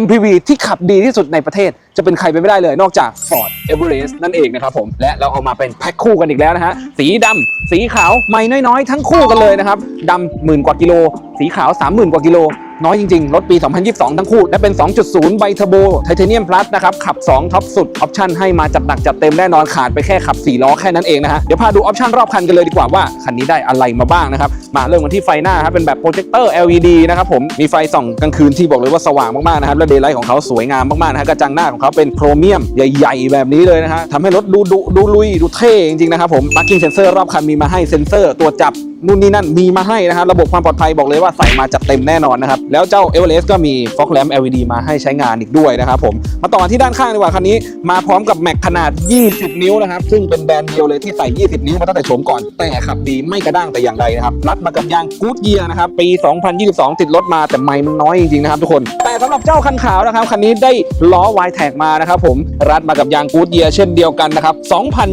MPV ที่ขับดีที่สุดในประเทศ จะเป็นใครไปไม่ได้เลยนอกจาก Ford Everest นั่นเองนะครับผมและเราเอามาเป็นแพ็คคู่กันอีกแล้วนะฮะสีดำสีขาวไม่น้อยๆ ทั้งคู่กันเลยนะครับดำหมื่นกว่ากิโล สีขาว 30,000 กว่ากิโล น้อยจริงๆ รถปี 2022 ทั้งคู่ และเป็น 2.0 ไบเทอร์โบไทเทเนียมพลัสนะครับขับ 2 ท็อปสุด ออปชั่นให้มาจัดหนักจัดเต็มแน่นอนขาดไปแค่ขับ 4 ล้อแค่นั้นเองนะฮะ เดี๋ยวพาดูออปชั่นรอบคันกันเลยดีกว่าว่า คันนี้ได้อะไรมาบ้างนะครับ มาเริ่มกันที่ไฟหน้าครับเป็นแบบโปรเจคเตอร์ LED นะครับผมมีไฟส่องกลางคืนที่บอกเลยว่าสว่างมากๆนะครับและเดย์ไลท์ของเขาสวยงามมากๆนะฮะกระจังหน้าของเขาเป็นโครเมียมใหญ่ๆ แบบนี้เลยนะฮะทำให้รถดูดุดูลุยดูเท่จริงๆนะครับผม parking sensor รอบคันมีมาให้เซ็นเซอร์ตรวจับ นู่นนี่นั่นมีมาให้นะครับระบบความปลอดภัยบอกเลยว่าใส่มาจัดเต็มแน่นอนนะครับ แล้วเจ้า e v e r e s t ก็มี fog lamp LED มาให้ใช้งานอีกด้วยนะครับผมมาต่อที่ด้านข้างดีกว่าคันนี้มาพร้อมกับแม็กขนาด 20 นิ้วนะครับซึ่งเป็นแบรนด์เดียวเลยที่ใส่ 20 นิ้วมาตั้งแต่โฉมก่อนแต่ขับดีไม่กระด้างแต่อย่างใดนะครับรัดมากับยางกูดเยียนะครับปี 2022 ติดรถมาแต่ไม่มันน้อยจริงๆนะครับทุกคนแต่สำหรับเจ้าคันขาวนะครับคันนี้ได้ล้อ y t a g มานะครับผมรัดมากับยางกูดเยียเช่นเดียวกันนะครับ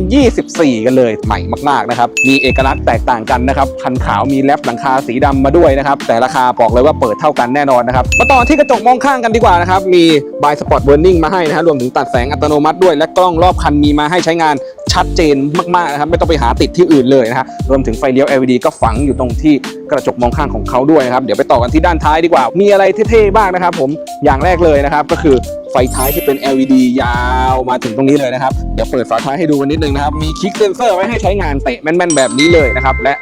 2024 กันเลยใหม่มากๆนะครับมีเอกลักษณ์แตกต่างกันนะครับคันขาวมีแรปหลังคาสีดำมาด้วยนะครับ แต่ราคาบอกเลยว่าเปิดเท่ากันแน่นอนนะครับ มาต่อที่กระจกมองข้างกันดีกว่านะครับ มีบายสปอร์ตเบ r ร์นิ่งมาให้นะฮะรวมถึงตัดแสงอัตโนมัติด้วยและกล้องรอบคันมีมาให้ใช้งานชัดเจนมากๆนะครับ ไม่ต้องไปหาติดที่อื่นเลยนะฮะรวมถึงไฟเลี้ยว LED ก็ฝังอยู่ตรงที่กระจกมองข้างของเขาด้วยนะครับ เดี๋ยวไปต่อกันที่ด้านท้ายดีกว่า มีอะไรเท่ๆบ้างนะครับ ผมอย่างแรกเลยนะครับ ก็คือไฟท้ายที่เป็น LED ยาวมาถึงตรงนี้เลยนะครับ เดี๋ยวเปิดฝาท้ายให้ดูกันนิดนึงนะครับ มีคลิกเซนเซอร์ไว้ให้ใช้งานเตะแม่นๆแบบนี้เลยนะครับ และ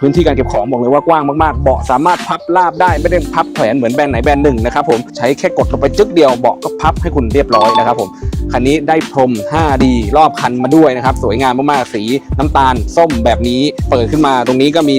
พื้นที่การเก็บของบอกเลยว่ากว้างมากๆ เบาะสามารถพับลาบได้ไม่ได้พับแขวนเหมือนแบรนด์ไหนแบรนด์หนึ่งนะครับผมใช้แค่กดลงไปจึ๊กเดียวเบาะก็พับให้คุณเรียบร้อยนะครับผมคันนี้ได้พรม 5D รอบคันมาด้วยนะครับสวยงามมากๆสีน้ำตาลส้มแบบนี้ เปิดขึ้นมาตรงนี้ก็มี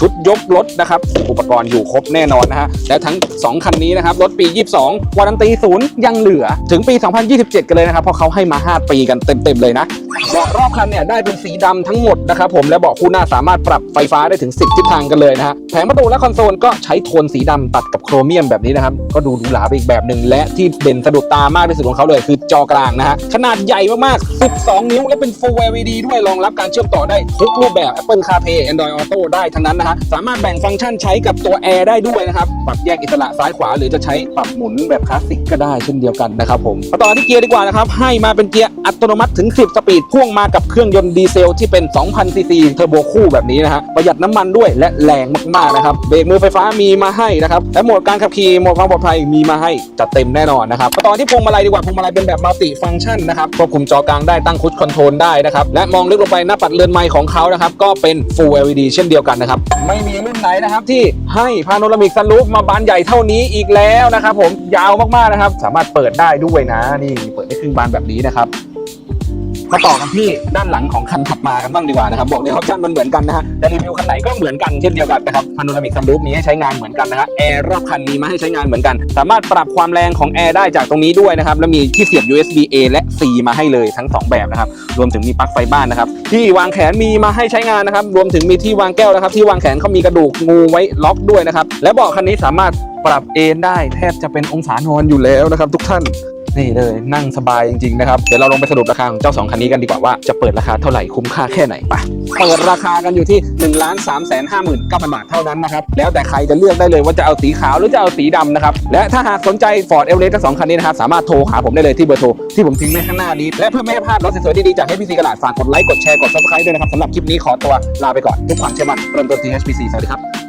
ชุดยกรถนะครับ อุปกรณ์อยู่ครบแน่นอนนะฮะ และทั้ง 2 คันนี้นะครับ รถปี 22 วารันตีศูนย์ยังเหลือถึงปี 2027 กันเลยนะครับ เพราะเขาให้มา 5 ปีกันเต็ม ๆ เลยนะเบาะรอบคันเนี่ยได้เป็นสีดำทั้งหมดนะครับผมและเบาะคู่หน้าสามารถปรับไฟฟ้าได้ถึง 10 ทิศทางกันเลยนะฮะแผงประตูและคอนโซลก็ใช้โทนสีดำตัดกับโครเมียมแบบนี้นะครับ ก็ดูหรูหราไปอีกแบบหนึ่งและที่เด่นสะดุดตามากที่สุดของเขาเลย คือจอกลางนะฮะขนาดใหญ่มากๆ 12 นิ้วและเป็น Full LED ด้วยรองรับการเชื่อมต่อได้ทุกรูปแบบ Apple CarPlay Android Auto ได้ทั้งนั้นนะฮะสามารถแบ่งฟังก์ชันใช้กับตัวแอร์ได้ด้วยนะครับ ปรับแยกอิสระซ้ายขวา หรือจะใช้ปรับหมุนแบบคลาสสิกก็ได้เช่นเดียวกันนะครับผมมาต่อที่เกียร์ดีกว่านะครับ ให้มาเป็นเกียร์อัตโนมัติถึง 10 สปีด พ่วงมากับเครื่องยนต์ดีเซลที่เป็น 2,000 ซีซีเทอร์โบคู่แบบนี้นะฮะ ประหยัดน้ำมันด้วยและแรงมากๆนะครับ เบรกมือไฟฟ้ามีมาให้นะครับ และโหมดการขับขี่โหมดความปลอดภัยมีมาให้จัดเต็มแน่นอนนะครับมาต่อที่พวงมาลัยดีกว่า พวงมาลัยเป็นแบบมัลติฟังก์ชันนะครับ ควบคุมจอกลางได้ตั้งคุชคอนโทรลได้นะครับ และมองลึกลงไปหน้าปัดเรือนไม้ของเขานะครับ ก็เป็น Full LED เช่นเดียวกันนะครับไม่มีรุ่นไหนนะครับที่ให้พาโนรามิกซันรูฟมาบานใหญ่เท่านี้อีกแล้วนะครับผมยาวมากๆนะครับ สามารถเปิดได้ด้วยนะนี่เปิดได้ครึ่งบานแบบนี้นะครับ มาต่อกันที่ด้านหลังของคันถัดมากันบ้างดีกว่านะครับบอกเลยออปชั่นมันเหมือนกันนะฮะแต่รีวิวคันไหนก็เหมือนกันเช่นเดียวกันนะครับพาโนรามิกซันรูฟมีให้ใช้งานเหมือนกันนะฮะแอร์รอบคันมีมาให้ใช้งานเหมือนกัน สามารถปรับความแรงของแอร์ได้จากตรงนี้ด้วยนะครับแล้วมีที่เสียบ USB A และ C มาให้เลยทั้ง 2 แบบนะครับรวมถึงมีปลั๊กไฟบ้านนะครับที่วางแขนมีมาให้ใช้งานนะครับรวมถึงมีที่วางแก้วนะครับที่วางแขนเขามีกระดูกงูไว้ล็อกด้วยนะครับและเบาะคันนี้สามารถปรับเอนได้แทบจะเป็นองศานอนอยู่แล้วนะครับ ทุกท่าน นี่เลยนั่งสบายจริงๆนะครับ เดี๋ยวเราลงไปสรุปราคาของเจ้า 2 คันนี้กันดีกว่าว่าจะเปิดราคาเท่าไหร่คุ้มค่าแค่ไหนไปเปิดราคากันอยู่ที่1นึ่งล้านสามแสนห้าหมื่นเก้าพันบาทเท่านั้นนะครับ แล้วแต่ใครจะเลือกได้เลยว่าจะเอาสีขาวหรือจะเอาสีดำนะครับ และถ้าหากสนใจ Ford e v e r e s t ทั้งสองคันนี้นะครับ สามารถโทรหาผมได้เลยที่เบอร์โทรที่ผมทิ้งไว้ข้างหน้านี้ และเพื่อไม่ให้พลาดรถสวยๆดีๆจาก HPC กระดาษฝากกดไลค์กดแชร์กด subscribe ด้วยนะครับสำหรับคลิปนี้ขอตัวลาไปก่อนทุกความเชื่อมั่นเริ่มต้นที่ HPC สวัสดีครับ